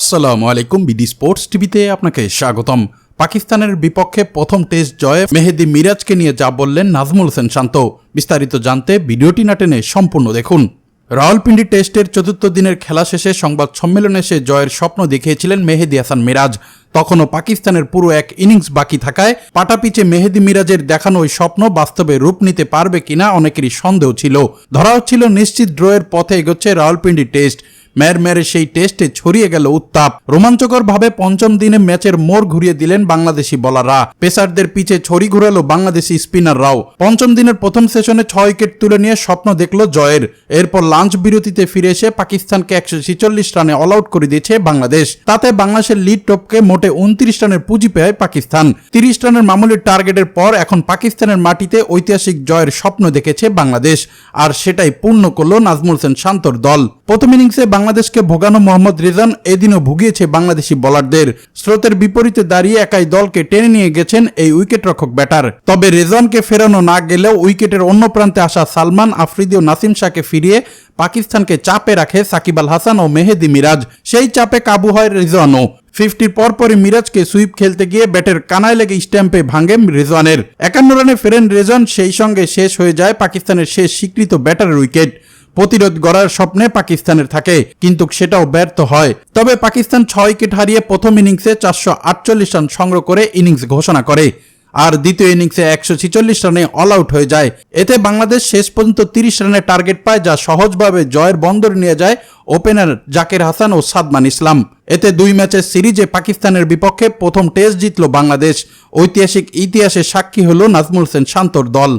আসসালামু আলাইকুম BD sports টিভিতে আপনাকে স্বাগতম। পাকিস্তানের বিপক্ষে প্রথম টেস্ট জয়ে মেহেদি মিরাজকে নিয়ে যা বললেন নাজমুল হোসেন শান্ত। বিস্তারিত জানতে ভিডিওটি না টেনে সম্পূর্ণ দেখুন। রাওয়ালপিন্ডি টেস্টের চতুর্থ দিনের খেলা শেষে সংবাদ সম্মেলনে সে জয়ের স্বপ্ন দেখিয়েছিলেন মেহেদি হাসান মিরাজ। তখনও পাকিস্তানের পুরো এক ইনিংস বাকি থাকায় পাটাপিচে মেহেদি মিরাজের দেখানো ওই স্বপ্ন বাস্তবে রূপ নিতে পারবে কিনা অনেকেরই সন্দেহ ছিল। ধরা হচ্ছিল নিশ্চিত ড্রয়ের পথে এগোচ্ছে রাওয়ালপিন্ডি টেস্ট। ম্যার ম্যারে সেই টেস্টে ছড়িয়ে গেল উত্তাপ। রোমাঞ্চকরভাবে পঞ্চম দিনে ম্যাচের মোড় ঘুরিয়ে দিলেন বাংলাদেশি বলাররা। পেসারদের পিছে ছড়ি ঘুরালো বাংলাদেশি স্পিনাররাও পঞ্চম দিনের প্রথম সেশনে ছয় উইকেট তুলে নিয়ে স্বপ্ন দেখল জয়ের। এরপর লাঞ্চ বিরতিতে ফিরে এসে পাকিস্তানকে একশো ছেচল্লিশ রানে অল আউট করে দিয়েছে বাংলাদেশ। তাতে বাংলাদেশের লিড টপকে মোটে উনত্রিশ রানের পুঁজি পেয়ে পাকিস্তান। তিরিশ রানের মামুলি টার্গেটের পর এখন পাকিস্তানের মাটিতে ঐতিহাসিক জয়ের স্বপ্ন দেখেছে বাংলাদেশ। আর সেটাই পূর্ণ করল নাজমুল হোসেন শান্তর দল। প্রথম ইনিংসে বাংলাদেশকে ভোগানো মোহাম্মদ রিজান এদিনও ভুগিয়েছে বাংলাদেশি বোলারদের। স্রোতের বিপরীতে দাঁড়িয়ে একাই দলকে টেনে নিয়ে গেছেন এই উইকেট রক্ষক ব্যাটার। তবে রেজনকে ফেরানো না গেলেও উইকেটের অন্য প্রান্তে আসা সালমান আফ্রিদি ও নাসিম শাহকে ফিরিয়ে পাকিস্তানকে চাপে রাখে সাকিব আল হাসান ও মেহেদি মিরাজ। সেই চাপে কাবু হয় রিজওয়ানও ফিফটির পরপরই মিরাজকে সুইপ খেলতে গিয়ে ব্যাটের কানায় লেগে স্ট্যাম্পে ভাঙে রেজওয়ানের একান্ন রানে ফেরেন রেজন, সেই সঙ্গে শেষ হয়ে যায় পাকিস্তানের শেষ স্বীকৃত ব্যাটারের উইকেট। প্রতিরোধ গড়ার স্বপ্নে পাকিস্তানের থাকে, কিন্তু সেটাও ব্যর্থ হয়। তবে পাকিস্তান ছয় উইকেট হারিয়ে প্রথম ইনিংসে চারশো আটচল্লিশ রান সংগ্রহ করে ইনিংস ঘোষণা করে, আর দ্বিতীয় ইনিংসে একশো ছিচল্লিশ রানে অল আউট হয়ে যায়। এতে বাংলাদেশ শেষ পর্যন্ত তিরিশ রানের টার্গেট পায়, যা সহজভাবে জয়ের বন্দর নিয়ে যায় ওপেনার জাকির হাসান ও সাদমান ইসলাম। এতে দুই ম্যাচের সিরিজে পাকিস্তানের বিপক্ষে প্রথম টেস্ট জিতল বাংলাদেশ। ঐতিহাসিক ইতিহাসের সাক্ষী হল নাজমুল হোসেন শান্তর দল।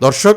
দর্শক